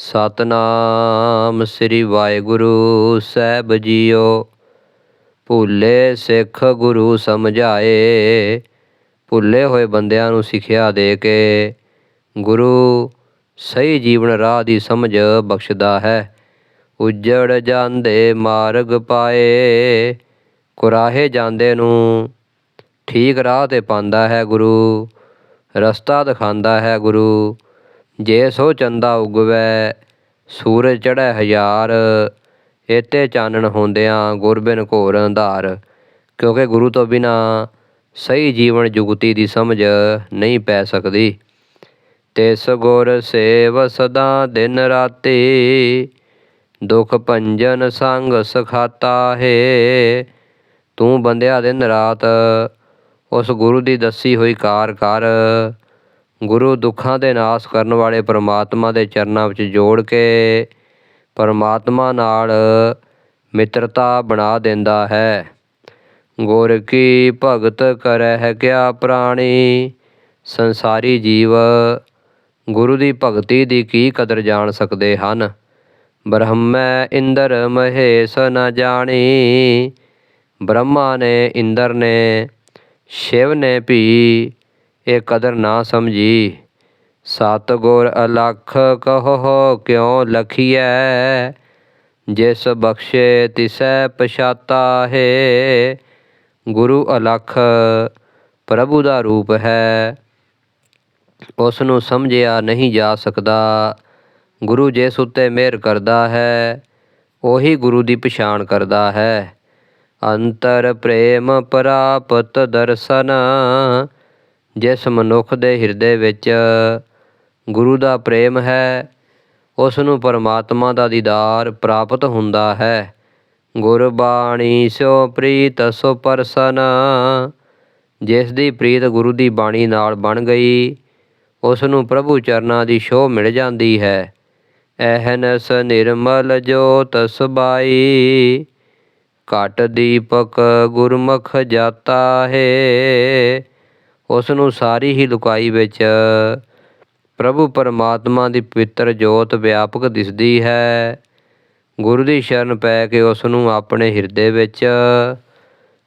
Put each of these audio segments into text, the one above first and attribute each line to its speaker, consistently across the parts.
Speaker 1: ਸਤਨਾਮ ਸ੍ਰੀ ਵਾਹਿਗੁਰੂ ਸਾਹਿਬ ਜੀਓ। ਭੁੱਲੇ ਸਿੱਖ ਗੁਰੂ ਸਮਝਾਏ। ਭੁੱਲੇ ਹੋਏ ਬੰਦਿਆਂ ਨੂੰ ਸਿੱਖਿਆ ਦੇ ਕੇ ਗੁਰੂ ਸਹੀ ਜੀਵਨ ਰਾਹ ਦੀ ਸਮਝ ਬਖਸ਼ਦਾ ਹੈ। ਉਜੜ ਜਾਂਦੇ ਮਾਰਗ ਪਾਏ, ਕੁਰਾਹੇ ਜਾਂਦੇ ਨੂੰ ਠੀਕ ਰਾਹ ਤੇ ਪਾਉਂਦਾ ਹੈ ਗੁਰੂ, ਰਸਤਾ ਦਿਖਾਉਂਦਾ ਹੈ ਗੁਰੂ। ਜੇ ਸੋ ਚੰਦਾ ਉਗਵੈ, ਸੂਰਜ ਚੜ੍ਹੈ ਹਜ਼ਾਰ। ਏਤੇ ਚਾਨਣ ਹੁੰਦਿਆਂ ਗੁਰਬਿਨ ਘੋਰ ਅੰਧਾਰ। ਕਿਉਂਕਿ ਗੁਰੂ ਤੋਂ ਬਿਨਾ ਸਹੀ ਜੀਵਨ ਜੁਗਤੀ ਦੀ ਸਮਝ ਨਹੀਂ ਪੈ ਸਕਦੀ। ਤਿਸ ਗੁਰ ਸੇਵ ਸਦਾ ਦਿਨ ਰਾਤੀ, ਦੁਖ ਭੰਜਨ ਸੰਗ ਸਖਾਤਾ ਹੈ। ਤੂੰ ਬੰਦਿਆ ਦਿਨ ਰਾਤ, ਉਸ ਗੁਰੂ ਦੀ ਦੱਸੀ ਹੋਈ ਕਾਰ ਕਰ। ਗੁਰੂ ਦੁੱਖਾਂ ਦੇ ਨਾਸ ਕਰਨ ਵਾਲੇ ਪਰਮਾਤਮਾ ਦੇ ਚਰਨਾਂ ਵਿੱਚ ਜੋੜ ਕੇ ਪਰਮਾਤਮਾ ਨਾਲ ਮਿੱਤਰਤਾ ਬਣਾ ਦਿੰਦਾ ਹੈ। ਗੁਰ ਕੀ ਭਗਤ ਕਰਹਿ ਕਿਆ ਪ੍ਰਾਣੀ, ਸੰਸਾਰੀ ਜੀਵ ਗੁਰੂ ਦੀ ਭਗਤੀ ਦੀ ਕੀ ਕਦਰ ਜਾਣ ਸਕਦੇ ਹਨ? ਬ੍ਰਹਮੈ ਇੰਦਰ ਮਹੇਸ਼ ਨ ਜਾਣੀ, ਬ੍ਰਹਮਾ ਨੇ ਇੰਦਰ ਨੇ, ਸ਼ਿਵ ਨੇ ਭੀ ਇਹ ਕਦਰ ਨਾ ਸਮਝੀ। ਸਤ ਗੁਰ ਅਲਖ ਕਹੋ, ਕਿਉ ਲਖੀਐ? ਜਿਸ ਬਖਸ਼ੇ ਤਿਸੈ ਪਛਾਤਾ ਹੈ, ਗੁਰੂ ਅਲਖ ਪ੍ਰਭੂ ਦਾ ਰੂਪ ਹੈ। ਉਸ ਨੂੰ ਸਮਝਿਆ ਨਹੀਂ ਜਾ ਸਕਦਾ। ਗੁਰੂ ਜਿਸ ਉੱਤੇ ਮਿਹਰ ਕਰਦਾ ਹੈ, ਉਹੀ ਗੁਰੂ ਦੀ ਪਛਾਣ ਕਰਦਾ ਹੈ। ਅੰਤਰ ਪ੍ਰੇਮ ਪ੍ਰਾਪਤ ਦਰਸ਼ਨ ਜਿਸ ਮਨੁੱਖ ਦੇ ਹਿਰਦੇ ਵਿੱਚ ਗੁਰੂ ਦਾ ਪ੍ਰੇਮ ਹੈ, ਉਸ ਨੂੰ ਪਰਮਾਤਮਾ ਦਾ ਦੀਦਾਰ ਪ੍ਰਾਪਤ ਹੁੰਦਾ ਹੈ। ਗੁਰਬਾਣੀ ਸਿਓ ਪ੍ਰੀਤ ਸੋ ਪਰਸਨ। ਜਿਸ ਦੀ ਪ੍ਰੀਤ ਗੁਰੂ ਦੀ ਬਾਣੀ ਨਾਲ ਬਣ ਗਈ, ਉਸ ਨੂੰ ਪ੍ਰਭੂ ਚਰਨਾਂ ਦੀ ਸ਼ੋਭ ਮਿਲ ਜਾਂਦੀ ਹੈ। ਐਹਨਸ ਨਿਰਮਲ ਜੋਤ ਸਬਾਈ, ਘਟ ਦੀਪਕ ਗੁਰਮੁਖ ਜਾਤਾ ਹੈ। ਉਸ ਨੂੰ ਸਾਰੀ ਹੀ ਲੁਕਾਈ ਵਿੱਚ ਪ੍ਰਭੂ ਪਰਮਾਤਮਾ ਦੀ ਪਵਿੱਤਰ ਜੋਤ ਵਿਆਪਕ ਦਿਸਦੀ ਹੈ। ਗੁਰੂ ਦੀ ਸ਼ਰਨ ਪੈ ਕੇ ਉਸ ਨੂੰ ਆਪਣੇ ਹਿਰਦੇ ਵਿੱਚ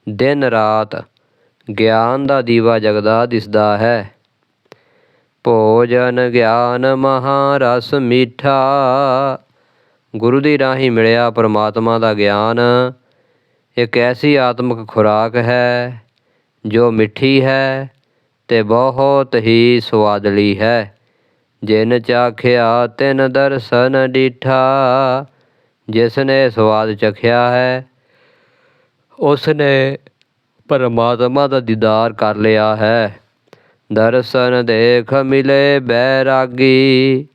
Speaker 1: ਦਿਨ ਰਾਤ ਗਿਆਨ ਦਾ ਦੀਵਾ ਜਗਦਾ ਦਿਸਦਾ ਹੈ। ਭੋਜਨ ਗਿਆਨ ਮਹਾਰਸ ਮੀਠਾ, ਗੁਰੂ ਦੀ ਰਾਹੀਂ ਮਿਲਿਆ ਪਰਮਾਤਮਾ ਦਾ ਗਿਆਨ, ਇੱਕ ਐਸੀ ਆਤਮਿਕ ਖੁਰਾਕ ਹੈ ਜੋ ਮਿੱਠੀ ਹੈ। ਤੇ ਬਹੁਤ ਹੀ ਸਵਾਦਲੀ ਹੈ। ਜਿਨ ਚਾਖਿਆ ਤਿਨ ਦਰਸ਼ਨ ਡੀਠਾ ਜਿਸ ਨੇ ਸਵਾਦ ਚਖਿਆ ਹੈ ਉਸ ਨੇ ਪਰਮਾਤਮਾ ਦਾ ਦੀਦਾਰ ਕਰ ਲਿਆ ਹੈ। ਦਰਸ਼ਨ ਦੇਖ ਮਿਲੇ ਬੈਰਾਗੀ,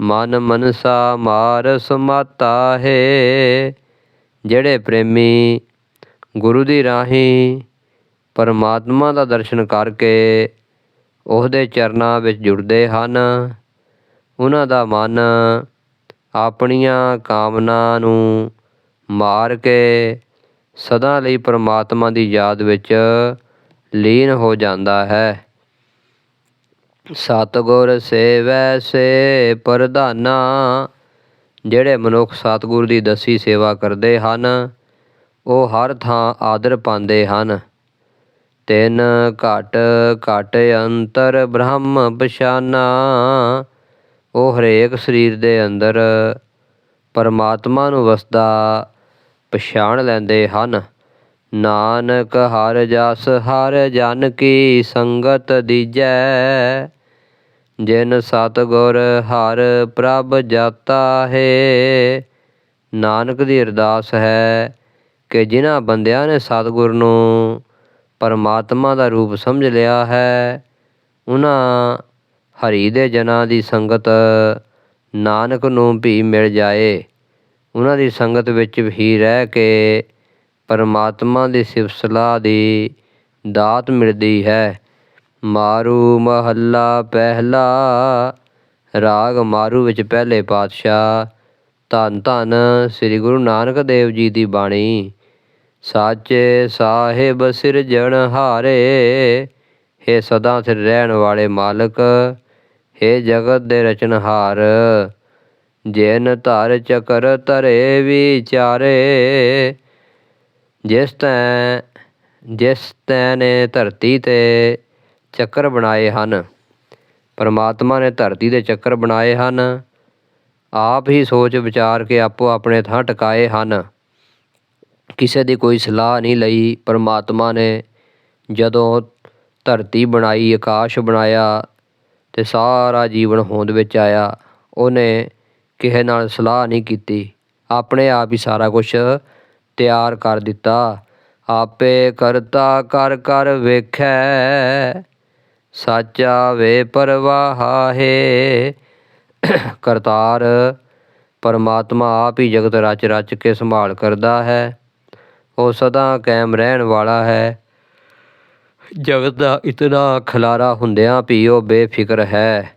Speaker 1: ਮਨ ਮਨਸਾ ਮਾਰ ਸਮਾਤਾ ਹੈ। ਜਿਹੜੇ ਪ੍ਰੇਮੀ ਗੁਰੂ ਦੀ ਰਾਹੀਂ ਪਰਮਾਤਮਾ ਦਾ ਦਰਸ਼ਨ ਕਰਕੇ ਉਹਦੇ ਚਰਨਾਂ ਵਿੱਚ ਜੁੜਦੇ ਹਨ। ਉਹਨਾਂ ਦਾ ਮਨ ਆਪਣੀਆਂ ਕਾਮਨਾ ਨੂੰ ਮਾਰ ਕੇ ਸਦਾ ਲਈ ਪਰਮਾਤਮਾ ਦੀ ਯਾਦ ਵਿੱਚ ਲੀਨ ਹੋ ਜਾਂਦਾ ਹੈ। ਸਤਗੁਰ ਸੇਵੈ ਸੇ ਪ੍ਰਧਾਨਾ, ਜਿਹੜੇ ਮਨੁੱਖ ਸਤਗੁਰ ਦੀ ਦਸੀ ਸੇਵਾ ਕਰਦੇ ਹਨ, ਉਹ ਹਰ ਥਾਂ ਆਦਰ ਪਾਉਂਦੇ ਹਨ। ਤਿਨ ਘਟ ਘਟ ਅੰਤਰ ਬ੍ਰਹਮ ਪਛਾਨਾ। ਉਹ ਹਰੇਕ ਸਰੀਰ ਦੇ ਅੰਦਰ ਪਰਮਾਤਮਾ ਨੂੰ ਵਸਦਾ ਪਛਾਣ ਲੈਂਦੇ ਹਨ। ਨਾਨਕ ਹਰ ਜਸ ਹਰ ਜਨ ਕੀ ਸੰਗਤ ਦੀਜੈ। ਜਿਨ ਸਤਗੁਰ ਹਰ ਪ੍ਰਭ ਜਾਤਾ ਹੈ। ਨਾਨਕ ਦੀ ਅਰਦਾਸ ਹੈ ਕਿ ਜਿਨ੍ਹਾਂ ਬੰਦਿਆਂ ਨੇ ਸਤਗੁਰ ਨੂੰ ਪਰਮਾਤਮਾ ਦਾ ਰੂਪ ਸਮਝ ਲਿਆ ਹੈ। ਉਹਨਾਂ ਹਰੀ ਦੇ ਜਨਾਂ ਦੀ ਸੰਗਤ ਨਾਨਕ ਨੂੰ ਵੀ ਮਿਲ ਜਾਏ। ਉਹਨਾਂ ਦੀ ਸੰਗਤ ਵਿੱਚ ਹੀ ਰਹਿ ਕੇ ਪਰਮਾਤਮਾ ਦੀ ਸਿਫਤ ਦੀ ਦਾਤ ਮਿਲਦੀ ਹੈ। ਮਾਰੂ ਮਹੱਲਾ ਪਹਿਲਾ, ਰਾਗ ਮਾਰੂ ਵਿੱਚ ਪਹਿਲੇ ਪਾਤਸ਼ਾਹ, ਧੰਨ ਧੰਨ ਸ੍ਰੀ ਗੁਰੂ ਨਾਨਕ ਦੇਵ ਜੀ ਦੀ ਬਾਣੀ। ਸਾਚੇ ਸਾਹਿਬ ਸਿਰਜਣਹਾਰੇ ਹੇ ਸਦਾ ਸਿਰ ਰਹਿਣ ਵਾਲੇ ਮਾਲਕ, ਹੇ ਜਗਤ ਦੇ ਰਚਨਹਾਰ, ਜਿਨ ਧਰ ਚਕਰ ਧਰੇ ਵਿਚਾਰੇ, ਜਿਸ ਤੈ ਜਿਸ ਤੈਂ ਨੇ ਧਰਤੀ ਤੇ ਚੱਕਰ ਬਣਾਏ ਹਨ, ਪਰਮਾਤਮਾ ਨੇ ਧਰਤੀ ਦੇ ਚੱਕਰ ਬਣਾਏ ਹਨ, ਆਪ ਹੀ ਸੋਚ ਵਿਚਾਰ ਕੇ ਆਪੋ ਆਪਣੇ ਥਾਂ ਟਿਕਾਏ ਹਨ। ਕਿਸੇ ਦੀ ਕੋਈ ਸਲਾਹ ਨਹੀਂ ਲਈ। ਪਰਮਾਤਮਾ ਨੇ ਜਦੋਂ ਧਰਤੀ ਬਣਾਈ, ਆਕਾਸ਼ ਬਣਾਇਆ ਤੇ ਸਾਰਾ ਜੀਵਨ ਹੋਂਦ ਵਿੱਚ ਆਇਆ, ਉਹਨੇ ਕਿਸੇ ਨਾਲ ਸਲਾਹ ਨਹੀਂ ਕੀਤੀ। ਆਪਣੇ ਆਪ ਹੀ ਸਾਰਾ ਕੁਛ ਤਿਆਰ ਕਰ ਦਿੱਤਾ। ਆਪੇ ਕਰਤਾ ਕਰ ਕਰ ਵੇਖੈ, ਸਾਚਾ ਵੇ ਪਰਵਾਹ ਕਰਤਾਰ, ਪਰਮਾਤਮਾ ਆਪ ਹੀ ਜਗਤ ਰਚ ਰਚ ਕੇ ਸੰਭਾਲ ਕਰਦਾ ਹੈ। ਉਹ ਸਦਾ ਕਾਇਮ ਰਹਿਣ ਵਾਲਾ ਹੈ। ਜਗਤ ਦਾ ਇਤਨਾ ਖਲਾਰਾ ਹੁੰਦਿਆਂ ਵੀ ਉਹ ਬੇਫਿਕਰ ਹੈ।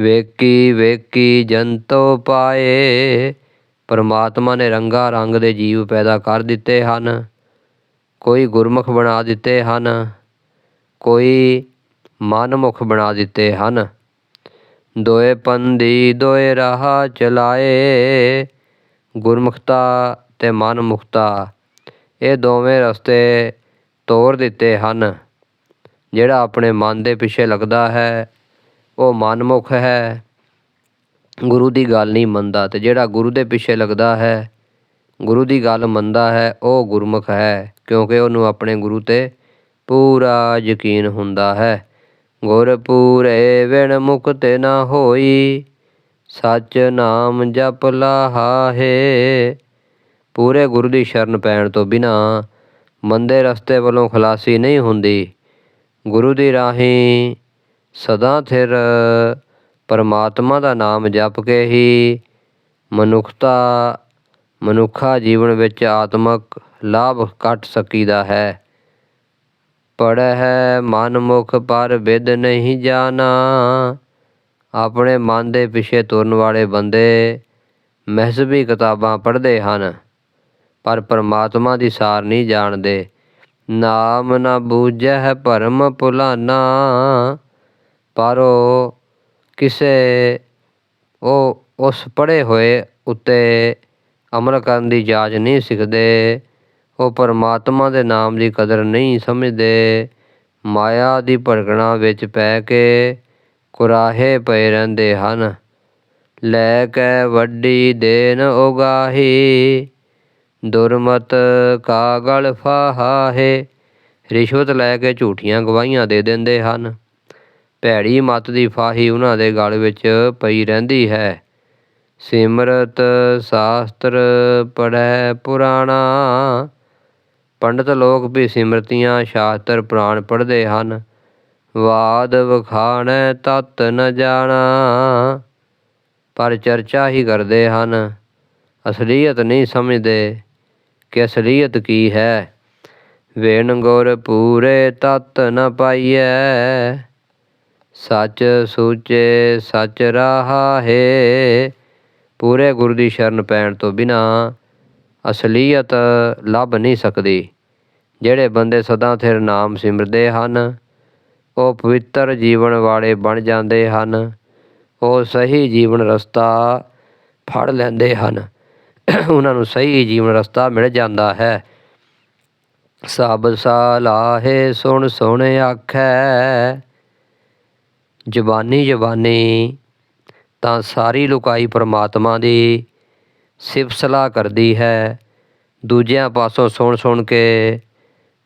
Speaker 1: ਵੇਕੀ ਵੇਕੀ ਜੰਤੋ ਪਾਏ, ਪਰਮਾਤਮਾ ਨੇ ਰੰਗਾ ਰੰਗ ਦੇ ਜੀਵ ਪੈਦਾ ਕਰ ਦਿੱਤੇ ਹਨ। ਕੋਈ ਗੁਰਮੁਖ ਬਣਾ ਦਿੱਤੇ ਹਨ, ਕੋਈ ਮਨਮੁਖ ਬਣਾ ਦਿੱਤੇ ਹਨ। ਦੋਏ ਪੰਦੀ, ਦੋਏ ਰਾਹ ਚਲਾਏ, ਗੁਰਮੁਖਤਾ ਤੇ ਮਨਮੁਖਤਾ ਇਹ ਦੋਵੇਂ ਰਸਤੇ ਤੋਰ ਦਿੱਤੇ ਹਨ। ਜਿਹੜਾ ਆਪਣੇ ਮਨ ਦੇ ਪਿੱਛੇ ਲੱਗਦਾ ਹੈ, ਉਹ ਮਨਮੁਖ ਹੈ। ਗੁਰੂ ਦੀ ਗੱਲ ਨਹੀਂ ਮੰਨਦਾ ਤੇ ਜਿਹੜਾ ਗੁਰੂ ਦੇ ਪਿੱਛੇ ਲੱਗਦਾ ਹੈ, ਗੁਰੂ ਦੀ ਗੱਲ ਮੰਨਦਾ ਹੈ, ਉਹ ਗੁਰਮੁਖ ਹੈ, ਕਿਉਂਕਿ ਉਹਨੂੰ ਆਪਣੇ ਗੁਰੂ ਤੇ ਪੂਰਾ ਯਕੀਨ ਹੁੰਦਾ ਹੈ। ਗੁਰ ਪੂਰੇ ਵਿਣ ਮੁਕਤ ਨਾ ਹੋਈ, ਸੱਚ ਨਾਮ ਜਪ ਲਾਹੇ ਪੂਰੇ ਗੁਰੂ ਦੀ ਸ਼ਰਨ ਪੈਣ ਤੋਂ ਬਿਨਾਂ ਮੰਦੇ ਰਸਤੇ ਵੱਲੋਂ ਖਲਾਸੀ ਨਹੀਂ ਹੁੰਦੀ। ਗੁਰੂ ਦੀ ਰਾਹੀਂ ਸਦਾ ਥਿਰ ਪਰਮਾਤਮਾ ਦਾ ਨਾਮ ਜਪ ਕੇ ਹੀ ਮਨੁੱਖਤਾ, ਮਨੁੱਖਾ ਜੀਵਨ ਵਿੱਚ ਆਤਮਕ ਲਾਭ ਕੱਟ ਸਕੀਦਾ ਹੈ। ਪੜ੍ਹੈ ਮਨ ਮੁਖ, ਪਰ ਵਿਦ ਨਹੀਂ ਜਾਣਾ। ਆਪਣੇ ਮਨ ਦੇ ਪਿੱਛੇ ਤੁਰਨ ਵਾਲੇ ਬੰਦੇ ਮਹਿਸਬੀ ਕਿਤਾਬਾਂ ਪੜ੍ਹਦੇ ਹਨ। ਪਰ ਪਰਮਾਤਮਾ ਦੀ ਸਾਰ ਨਹੀਂ ਜਾਣਦੇ। ਨਾਮ ਨਾ ਬੂਝੈ ਭਰਮ ਭੁਲਾਨਾ। ਪਰ ਉਹ ਕਿਸੇ ਉਹ ਉਸ ਪੜ੍ਹੇ ਹੋਏ ਉੱਤੇ ਅਮਲ ਕਰਨ ਦੀ ਜਾਚ ਨਹੀਂ ਸਿੱਖਦੇ। ਉਹ ਪਰਮਾਤਮਾ ਦੇ ਨਾਮ ਦੀ ਕਦਰ ਨਹੀਂ ਸਮਝਦੇ। ਮਾਇਆ ਦੀ ਭੜਕਣਾ ਵਿੱਚ ਪੈ ਕੇ ਕੁਰਾਹੇ ਪਏ ਰਹਿੰਦੇ ਹਨ। ਲੈ ਕੇ ਵੱਡੀ ਦੇਨ ਉਗਾਹੀ। ਦੁਰਮਤ ਕਾਗਲ ਫਾਹਾਹੇ, ਰਿਸ਼ਵਤ ਲੈ ਕੇ ਝੂਠੀਆਂ ਗਵਾਹੀਆਂ ਦੇ ਦਿੰਦੇ ਹਨ। ਭੈੜੀ ਮਤ ਦੀ ਫਾਹੀ ਉਹਨਾਂ ਦੇ ਗਲ ਵਿੱਚ ਪਈ ਰਹਿੰਦੀ ਹੈ। ਸਿਮਰਤ ਸ਼ਾਸਤਰ ਪੜੈ ਪੁਰਾਣਾ। ਪੰਡਤ ਲੋਕ ਵੀ ਸਿਮਰਤੀਆਂ ਸ਼ਾਸਤਰ ਪੁਰਾਣ ਪੜ੍ਹਦੇ ਹਨ। ਵਾਦ ਵਖਾਣੈ ਤਤ ਨ ਜਾਣਾ। ਪਰ ਚਰਚਾ ਹੀ ਕਰਦੇ ਹਨ। ਅਸਲੀਅਤ ਨਹੀਂ ਸਮਝਦੇ। ਕਿ ਅਸਲੀਅਤ ਕੀ ਹੈ? ਵੇਣ ਗੁਰ ਪੂਰੇ ਤਤ ਨ ਪਾਈਐ। ਸੱਚ ਸੂਚੇ ਸੱਚ ਰਾਹਾ ਹੈ। ਪੂਰੇ ਗੁਰੂ ਦੀ ਸ਼ਰਨ ਪੈਣ ਤੋਂ ਬਿਨਾ ਅਸਲੀਅਤ ਲੱਭ ਨਹੀਂ ਸਕਦੀ। ਜਿਹੜੇ ਬੰਦੇ ਸਦਾ ਥਿਰ ਨਾਮ ਸਿਮਰਦੇ ਹਨ, ਉਹ ਪਵਿੱਤਰ ਜੀਵਨ ਵਾਲੇ ਬਣ ਜਾਂਦੇ ਹਨ। ਉਹ ਸਹੀ ਜੀਵਨ ਰਸਤਾ ਫੜ ਲੈਂਦੇ ਹਨ। ਉਹਨਾਂ ਨੂੰ ਸਹੀ ਜੀਵਨ ਰਸਤਾ ਮਿਲ ਜਾਂਦਾ ਹੈ। ਸਭ ਸਾਲਾਹੇ ਸੁਣ ਸੁਣ ਆਖੈ, ਜ਼ਬਾਨੀ ਜ਼ਬਾਨੀ, ਤਾਂ ਸਾਰੀ ਲੁਕਾਈ ਪ੍ਰਮਾਤਮਾ ਦੀ ਸਿਫਤ ਕਰਦੀ ਹੈ। ਦੂਜਿਆਂ ਪਾਸੋਂ ਸੁਣ ਸੁਣ ਕੇ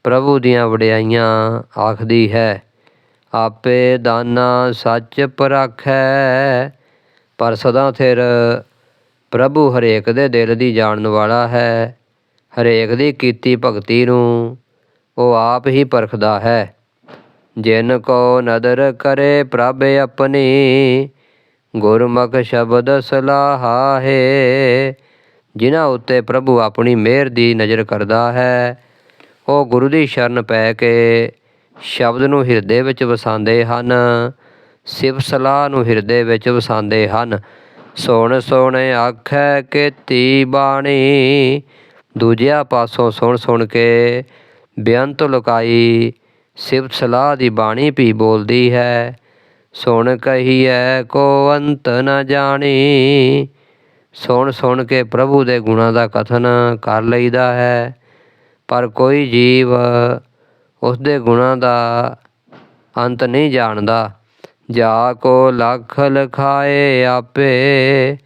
Speaker 1: ਪ੍ਰਭੂ ਦੀਆਂ ਵਡਿਆਈਆਂ ਆਖਦੀ ਹੈ, ਆਪੇ ਦਾਨਾ ਸੱਚ ਪਰਖੈ, ਪਰ ਸਦਾ ਥਿਰ ਪ੍ਰਭੂ ਹਰੇਕ ਦੇ ਦਿਲ ਦੀ ਜਾਣਨ ਵਾਲਾ ਹੈ, ਹਰੇਕ ਦੀ ਕੀਤੀ ਭਗਤੀ ਨੂੰ ਉਹ ਆਪ ਹੀ ਪਰਖਦਾ ਹੈ। ਜਿਨ ਕੋ ਨਦਰ ਕਰੇ ਪ੍ਰਭ ਆਪਣੀ, ਗੁਰਮੁਖ ਸ਼ਬਦ ਸਲਾਹਾ ਹੈ। ਜਿਨ੍ਹਾਂ ਉੱਤੇ ਪ੍ਰਭੂ ਆਪਣੀ ਮਿਹਰ ਦੀ ਨਜ਼ਰ ਕਰਦਾ ਹੈ, ਉਹ ਗੁਰੂ ਦੀ ਸ਼ਰਨ ਪੈ ਕੇ ਸ਼ਬਦ ਨੂੰ ਹਿਰਦੇ ਵਿੱਚ ਵਸਾਉਂਦੇ ਹਨ, ਸਿਫਤ ਸਲਾਹ ਨੂੰ ਹਿਰਦੇ ਵਿੱਚ ਵਸਾਉਂਦੇ ਹਨ। ਸੁਣ ਸੁਣ ਆਖੈ ਕੀਤੀ ਬਾਣੀ। ਦੂਜਿਆਂ ਪਾਸੋਂ ਸੁਣ ਸੁਣ ਕੇ ਬੇਅੰਤ ਲੁਕਾਈ। ਸ਼ਿਵ ਸਲਾਹ ਦੀ ਬਾਣੀ ਵੀ ਬੋਲਦੀ ਹੈ। ਸੁਣ ਕਹੀਐ ਕੋ ਅੰਤ ਨ ਜਾਣੀ। ਸੁਣ ਸੁਣ ਕੇ ਪ੍ਰਭੂ ਦੇ ਗੁਣਾਂ ਦਾ ਕਥਨ ਕਰ ਲਈਦਾ ਹੈ। ਪਰ ਕੋਈ ਜੀਵ ਉਸ ਦੇ ਗੁਣਾਂ ਦਾ ਅੰਤ ਨਹੀਂ ਜਾਣਦਾ। ਜਾ ਕੋ ਲਖ ਲਖਾਏ ਆਪੇ,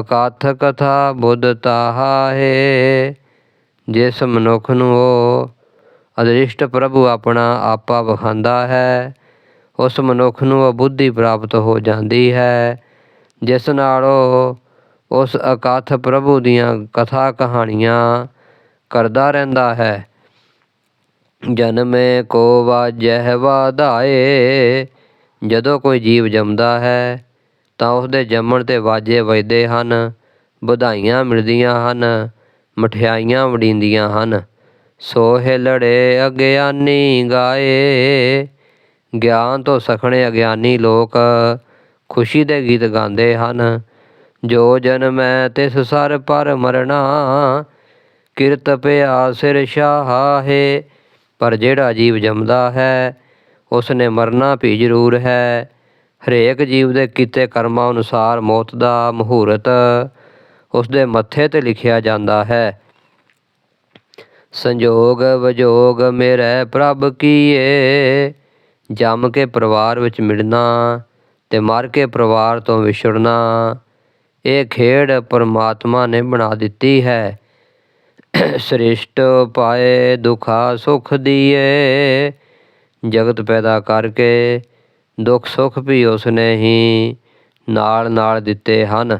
Speaker 1: ਅਕਾਥ ਕਥਾ ਬੁੱਧ ਤਾਹਾ ਹੈ ਜਿਸ ਮਨੁੱਖ ਨੂੰ ਉਹ ਅਦ੍ਰਿਸ਼ਟ ਪ੍ਰਭੂ ਆਪਣਾ ਆਪਾ ਵਿਖਾਉਂਦਾ ਹੈ, ਉਸ ਮਨੁੱਖ ਨੂੰ ਉਹ ਬੁੱਧੀ ਪ੍ਰਾਪਤ ਹੋ ਜਾਂਦੀ ਹੈ। ਜਿਸ ਨਾਲ ਉਹ ਉਸ ਅਕਾਥ ਪ੍ਰਭੂ ਦੀਆਂ ਕਥਾ ਕਹਾਣੀਆਂ ਕਰਦਾ ਰਹਿੰਦਾ ਹੈ। ਜਨਮੇ ਕੋ ਵਾਜਹਿ ਵਾਧਾਏ ਜਦੋਂ ਕੋਈ ਜੀਵ ਜੰਮਦਾ ਹੈ, ਤਾਂ ਉਸਦੇ ਜੰਮਣ ਤੇ ਵਾਜੇ ਵੱਜਦੇ ਹਨ, ਵਧਾਈਆਂ ਮਿਲਦੀਆਂ ਹਨ, ਮਠਿਆਈਆਂ ਵੜੀਂਦੀਆਂ ਹਨ। ਸੋਹੇ ਲੜੇ ਅਗਿਆਨੀ ਗਾਏ, ਗਿਆਨ ਤੋਂ ਸਖਣੇ ਅਗਿਆਨੀ ਲੋਕ ਖੁਸ਼ੀ ਦੇ ਗੀਤ ਗਾਉਂਦੇ ਹਨ। ਜੋ ਜਨਮੈ ਤਿਸ ਸਰ ਪਰ ਮਰਣਾ, ਕਿਰਤ ਪਿਆ ਸਿਰ ਸ਼ਾਹੇ ਪਰ ਜਿਹੜਾ ਜੀਵ ਜੰਮਦਾ ਹੈ ਉਸ ਨੇ ਮਰਨਾ ਵੀ ਜ਼ਰੂਰ ਹੈ। ਹਰੇਕ ਜੀਵ ਦੇ ਕੀਤੇ ਕਰਮਾਂ ਅਨੁਸਾਰ ਮੌਤ ਦਾ ਮਹੂਰਤ ਉਸ ਦੇ ਮੱਥੇ ਤੇ ਲਿਖਿਆ ਜਾਂਦਾ ਹੈ। ਸੰਜੋਗ ਵਿਜੋਗ ਮੇਰੇ ਪ੍ਰਭ ਕੀਏ, ਜੰਮ ਕੇ ਪਰਿਵਾਰ ਵਿੱਚ ਮਿਲਣਾ ਤੇ ਮਰ ਕੇ ਪਰਿਵਾਰ ਤੋਂ ਵਿਛੜਨਾ, ਇਹ ਖੇਡ ਪਰਮਾਤਮਾ ਨੇ ਬਣਾ ਦਿੱਤੀ ਹੈ। ਸ੍ਰਿਸ਼ਟ ਪਾਏ ਦੁਖਾ ਸੁਖ ਦੀਏ ਜਗਤ ਪੈਦਾ ਕਰਕੇ ਦੁੱਖ ਸੁੱਖ ਵੀ ਉਸਨੇ ਹੀ ਨਾਲ ਨਾਲ ਦਿੱਤੇ ਹਨ।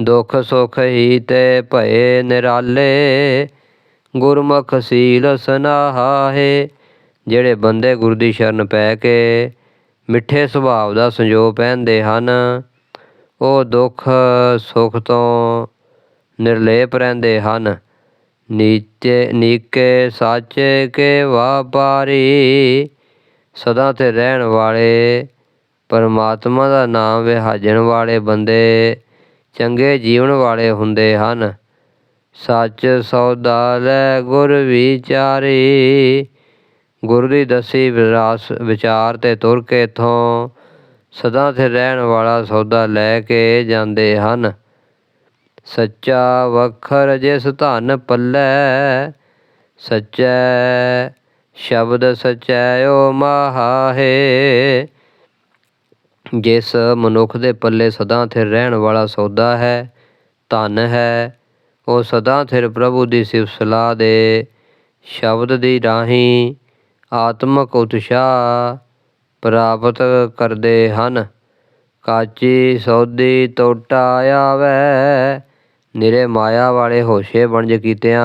Speaker 1: ਦੁੱਖ ਸੁਖ ਹੀ ਤੇ ਭਏ ਨਿਰਾਲੇ, ਗੁਰਮੁਖ ਸੀਲ ਸਨਾਹਾ, ਜਿਹੜੇ ਬੰਦੇ ਗੁਰ ਦੀ ਸ਼ਰਨ ਪੈ ਕੇ ਮਿੱਠੇ ਸੁਭਾਅ ਦਾ ਸੰਜੋਗ ਪਹਿਨਦੇ ਹਨ, ਉਹ ਦੁੱਖ ਸੁਖ ਤੋਂ ਨਿਰਲੇਪ ਰਹਿੰਦੇ ਹਨ। ਨੀਚੇ, ਨੀਕੇ ਸਾਚੇ ਕੇ ਵਾਪਾਰੀ, ਸਦਾ ਤੇ ਰਹਿਣ ਵਾਲੇ, ਪਰਮਾਤਮਾ ਦਾ ਨਾਮ ਵਿਹਾਜਣ ਵਾਲੇ ਬੰਦੇ, ਚੰਗੇ ਜੀਵਨ ਵਾਲੇ ਹੁੰਦੇ ਹਨ। ਸੱਚ ਸੌਦਾ ਲੈ ਗੁਰ ਵਿਚਾਰੀ, ਗੁਰੂ ਦੀ ਦਸੀ ਵਿਰਾਸ ਵਿਚਾਰ ਤੇ ਤੁਰ ਕੇ ਇਥੋਂ ਸਦਾ ਤੇ ਰਹਿਣ ਵਾਲਾ ਸੌਦਾ ਲੈ ਕੇ ਜਾਂਦੇ ਹਨ। ਸੱਚਾ ਵਖਰ ਜਿਸ ਧਨ ਪੱਲੇ, ਸੱਚੈ ਸ਼ਬਦ ਸਚੈ ਓ ਮਹਾਹੇ। ਜਿਸ ਮਨੁੱਖ ਦੇ ਪੱਲੇ ਸਦਾ ਥਿਰ ਰਹਿਣ ਵਾਲਾ ਸੌਦਾ ਹੈ, ਧਨ ਹੈ, ਉਹ ਸਦਾ ਥਿਰ ਪ੍ਰਭੂ ਦੀ ਸਿਫਤ ਸਲਾਹ ਦੇ ਸ਼ਬਦ ਦੀ ਰਾਹੀਂ ਆਤਮਕ ਉਤਸ਼ਾਹ ਪ੍ਰਾਪਤ ਕਰਦੇ ਹਨ। ਕਾਚੀ ਸੌਦੀ ਟੋਟਾ ਆਵੇ ਨਿਰੇ ਮਾਇਆ ਵਾਲੇ ਹੋਸ਼ੇ ਬਣਜ ਕੀਤਿਆਂ,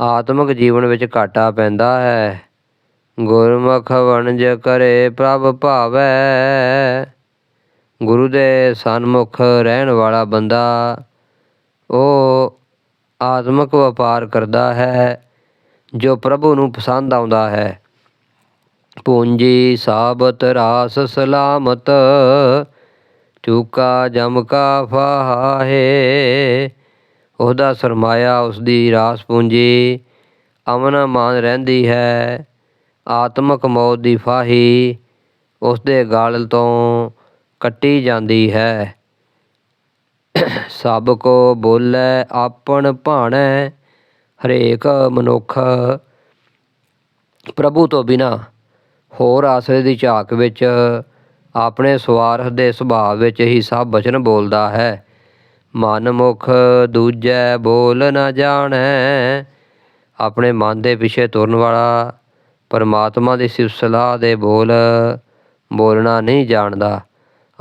Speaker 1: ਆਤਮਿਕ ਜੀਵਨ ਵਿੱਚ ਘਾਟਾ ਪੈਂਦਾ ਹੈ। ਗੁਰਮੁਖ ਵਣਜ ਕਰੇ ਪ੍ਰਭ ਭਾਵੈ, ਗੁਰੂ ਦੇ ਸਨਮੁਖ ਰਹਿਣ ਵਾਲਾ ਬੰਦਾ, ਉਹ ਆਤਮਿਕ ਵਪਾਰ ਕਰਦਾ ਹੈ, ਜੋ ਪ੍ਰਭੂ ਨੂੰ ਪਸੰਦ ਆਉਂਦਾ ਹੈ। ਪੂੰਜੀ ਸਾਬਤ ਰਾਸ ਸਲਾਮਤ ਚੂਕਾ ਜਮਕਾ ਫਾਹੇ। ਉਹਦਾ ਸਰਮਾਇਆ ਉਸਦੀ ਰਾਸ ਪੂੰਜੀ। ਅਮਨ ਮਾਨ ਰਹਿੰਦੀ ਹੈ, ਆਤਮਕ ਮੌਤ ਦੀ ਫਾਹੀ। ਉਸਦੇ ਗਾਲ ਤੋਂ ਕੱਟੀ ਜਾਂਦੀ ਹੈ। ਸਭ ਕੋ ਬੋਲੇ ਆਪਣ ਭਾਣੈ, ਹਰੇਕ ਮਨੁੱਖ ਪ੍ਰਭੂ ਤੋਂ ਬਿਨਾ। ਹੋਰ ਆਸਰੇ ਦੀ ਝਾਕ ਵਿੱਚ ਆਪਣੇ ਸਵਾਰਥ ਦੇ ਸੁਭਾਅ ਵਿੱਚ ਹੀ ਸਭ ਬਚਨ ਬੋਲਦਾ ਹੈ। ਮਨ ਮੁਖ ਦੂਜੈ ਬੋਲ ਨਾ ਜਾਣੈ। ਆਪਣੇ ਮਨ ਦੇ ਪਿੱਛੇ ਤੁਰਨ ਵਾਲਾ ਪਰਮਾਤਮਾ ਦੀ ਸਿਫਤ ਸਲਾਹ ਦੇ ਬੋਲ ਬੋਲਣਾ ਨਹੀਂ ਜਾਣਦਾ।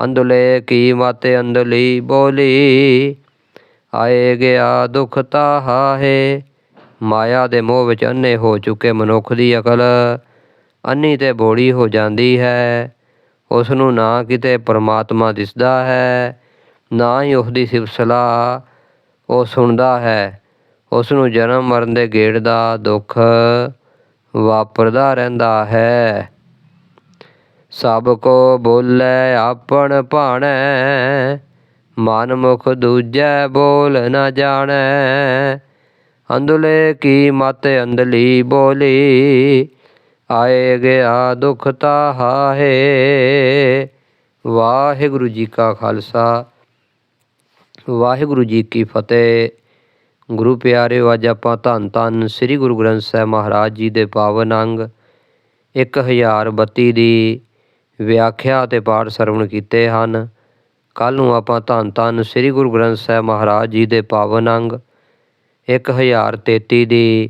Speaker 1: ਅੰਦੁਲੇ ਕੀ ਮਾਤੇ ਅੰਦਲੀ ਬੋਲੀ? ਆਏ ਗਿਆ ਦੁਖ ਤਾਹਾ ਮਾਇਆ ਦੇ ਮੋਹ ਵਿੱਚ ਅੰਨੇ ਹੋ ਚੁੱਕੇ ਮਨੁੱਖ ਦੀ ਅਕਲ। ਅੰਨੀ ਤੇ ਬੋੜੀ ਹੋ ਜਾਂਦੀ ਹੈ। ਉਸ ਨੂੰ ਨਾ ਕਿਤੇ ਪਰਮਾਤਮਾ ਦਿਸਦਾ ਹੈ, ਨਾ ਹੀ ਉਸ ਦੀ ਸਿਫਤ ਉਹ ਸੁਣਦਾ ਹੈ। ਉਸ ਨੂੰ ਜਨਮ ਮਰਨ ਦੇ ਗੇੜ ਦਾ ਦੁੱਖ ਵਾਪਰਦਾ ਰਹਿੰਦਾ ਹੈ। ਸਭ ਕੋ ਬੋਲੇ ਆਪਣ ਭਾਣੈ ਮਨ ਮੁਖ ਦੂਜੈ ਬੋਲ ਨਾ ਜਾਣੈ। ਅੰਦਲੇ ਕੀ ਮਤ ਅੰਦਲੀ ਬੋਲੀ ਆਏ ਗਿਆ ਦੁਖ ਤਾਹਾਏ ਵਾਹਿਗੁਰੂ ਜੀ ਕਾ ਖਾਲਸਾ। ਵਾਹਿਗੁਰੂ ਜੀ ਕੀ ਫਤਿਹ। ਗੁਰੂ ਪਿਆਰਿਓ ਅੱਜ ਆਪਾਂ ਧੰਨ ਧੰਨ ਸ੍ਰੀ ਗੁਰੂ ਗ੍ਰੰਥ ਸਾਹਿਬ ਮਹਾਰਾਜ ਜੀ ਦੇ ਪਾਵਨ ਅੰਗ 1032 ਦੀ ਵਿਆਖਿਆ ਅਤੇ ਪਾਠ ਸਰਵਣ ਕੀਤੇ ਹਨ। ਕੱਲ ਨੂੰ ਆਪਾਂ ਧੰਨ ਧੰਨ ਸ੍ਰੀ ਗੁਰੂ ਗ੍ਰੰਥ ਸਾਹਿਬ ਮਹਾਰਾਜ ਜੀ ਦੇ ਪਾਵਨ ਅੰਗ 1033 ਦੀ